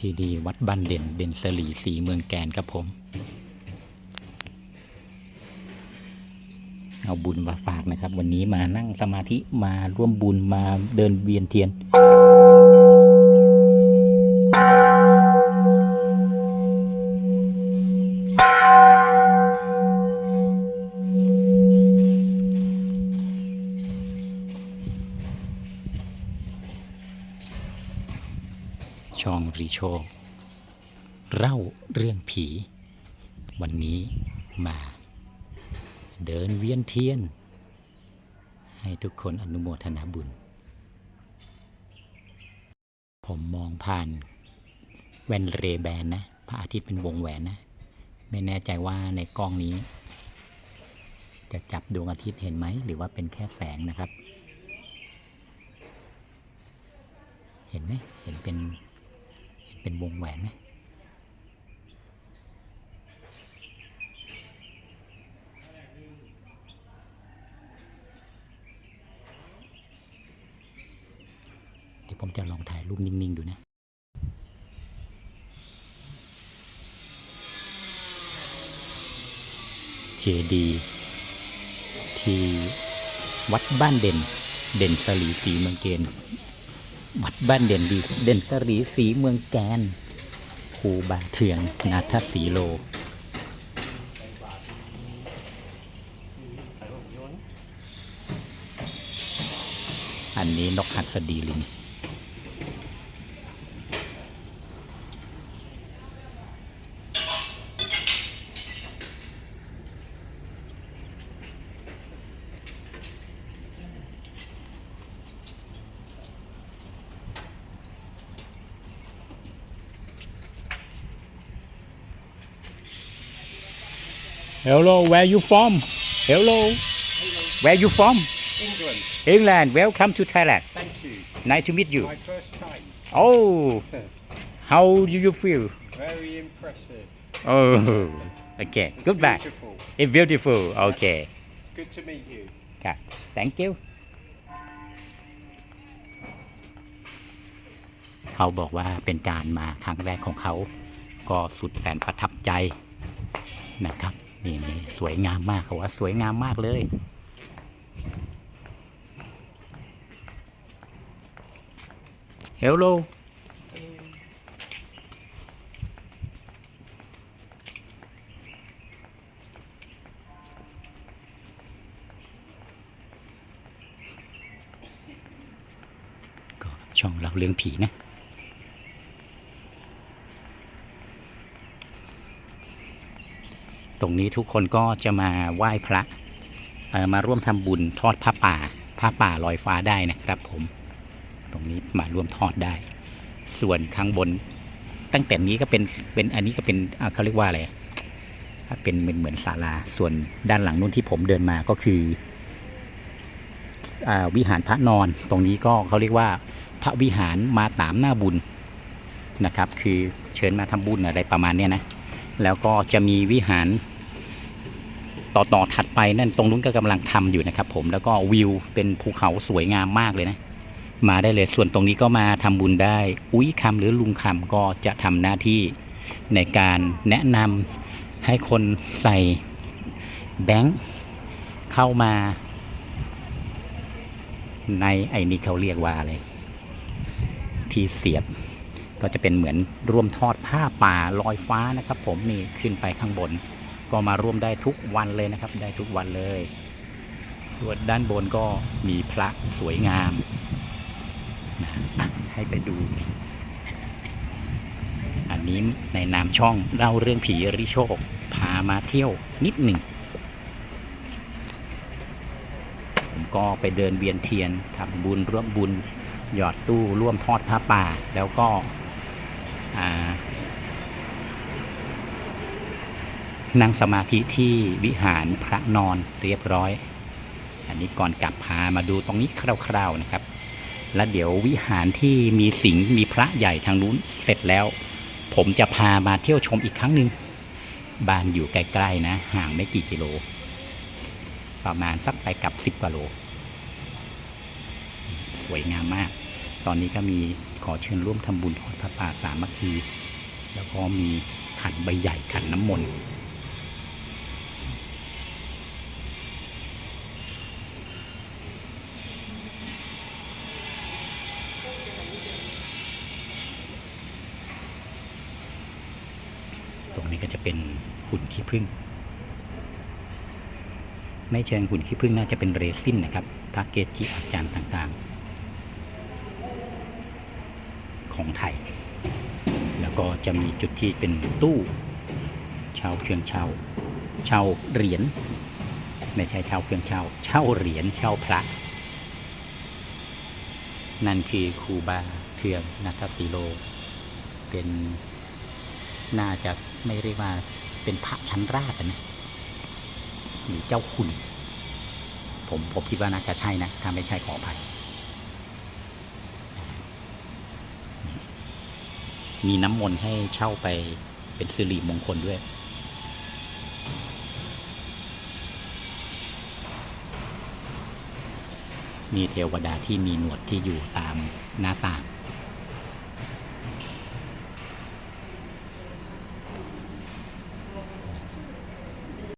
ที่ดีวัดบ้านเด่นเด่นสลีสีเมืองแกนครับผม เอาบุญมาฝากนะครับ วันนี้มานั่งสมาธิมาร่วมบุญมาเดินเวียนเทียน รีโชคเล่าเรื่องผี วันนี้มา เดินเวียนเทียน ให้ทุกคนอนุโมทนาบุญ ผมมองผ่านแว่นเรแบนนะพระอาทิตย์เป็นวงแหวนนะ ไม่แน่ใจว่าในกล้องนี้ จะจับดวงอาทิตย์เห็นไหม หรือว่าเป็นแค่แสงนะครับ เห็นไหมเห็นเป็น เห็นเป็นวงแหวนไหมเดี๋ยวผมจะลองถ่ายรูปนิ่ง ๆ ดูนะเจดีย์ที่วัดบ้านเด่น เด่นสลีสีเมืองเกณฑ์ วัดบ้านเด่นดีเด่นสรีสีเมืองแกนครูบาเทืองนาทสีโล อันนี้นกหัดสดีลิง Hello where you from Hello where you from England, England welcome to Thailand thank you. nice to meet you My first time. Oh how do you feel Very impressive. Oh okay It's goodbye Beautiful. it's beautiful okay Good to meet you. ค่ะ thank you เขาบอกว่าเป็นการมาครั้งแรกของเขา ก็สุดแสนประทับใจนะครับ นี่นี่สวยงามมากเขาว่าสวยงามมากเลย Hello ๆก็ช่องเราเรื่องผีนะ ตรงนี้ทุกคนก็จะมาไหว้พระมาร่วมทำบุญทอดผ้าป่าผ้าป่าลอยฟ้าได้นะครับผม ตรงนี้มาร่วมทอดได้ ส่วนข้างบน ตั้งแต่นี้ก็เป็นเป็นอันนี้ก็เป็นเขาเรียกว่าอะไรเป็นเหมือนเหมือนศาลาส่วนด้านหลังนู้นที่ผมเดินมาก็คืออวิหารพระนอน ตรงนี้ก็เขาเรียกว่าพระวิหารมาตามหน้าบุญนะครับ คือเชิญมาทำบุญอะไรประมาณเนี้ยนะ แล้วก็จะมีวิหารต่อต่อถัดไปนั่นตรงนู้นก็กำลังทำอยู่นะครับ ผมแล้วก็วิวเป็นภูเขาสวยงามมากเลยนะ มาได้เลยส่วนตรงนี้ก็มาทำบุญได้ อุ้ยคำหรือลุงคำก็จะทำหน้าที่ในการแนะนำให้คนใส่แบงค์เข้ามา ในไอ้นี่เขาเรียกว่าอะไรที่เสียบ ก็จะเป็นเหมือนร่วมทอดผ้าป่าลอยฟ้านะครับ ผมนี่ขึ้นไปข้างบน ก็มาร่วมได้ทุกวันเลยนะครับ ได้ทุกวันเลย ส่วนด้านบนก็มีพระสวยงามนะให้ไปดู อันนี้ในนามช่องเล่าเรื่องผีริโชคพามาเที่ยวนิดหนึ่งผมก็ไปเดินเวียนเทียนทำบุญร่วมบุญหยอดตู้ร่วมทอดผ้าป่า แล้วก็อ่า นั่งสมาธิที่วิหารพระนอนเรียบร้อย อันนี้ก่อนกลับพามาดูตรงนี้คร่าวๆนะครับ แล้วเดี๋ยววิหารที่มีสิงห์มีพระใหญ่ทางนู้นเสร็จแล้ว ผมจะพามาเที่ยวชมอีกครั้งหนึ่งบ้านอยู่ใกล้ๆนะ ห่างไม่กี่กิโล ประมาณสักไปกับสิบกว่าโล สวยงามมาก ตอนนี้ก็มีขอเชิญร่วมทำบุญทอดพระป่าสามัคคี แล้วก็มีขันใบใหญ่ขันน้ำมนต์รงนี้ก็จะ เป็นหุ่นขี้ผึ้งไม่เชิงหุ่นขี้ผึ้งน่าจะเป็นเรซินนะครับพระเกจิอาจารย์ต่างๆ ของไทย แล้วก็จะมีจุดที่เป็นตู้ช่าเครื่องเช่าเช่าเหรียญไม่ใช่ช่าเครื่องเช่าเช่าเหรียญเช่าพระ นั่นคือครูบาเทืองนัทสีโล เป็นน่าจะ ไม่เรียกว่าเป็นพระชั้นราชนะหรือเจ้าคุณ ผมผมคิดว่าน่าจะใช่นะถ้าไม่ใช่ขออภัยมีน้ำมนต์ให้เช่าไปเป็นสิริมงคลด้วย มีเทวดาที่มีหนวดที่อยู่ตามหน้าต่าง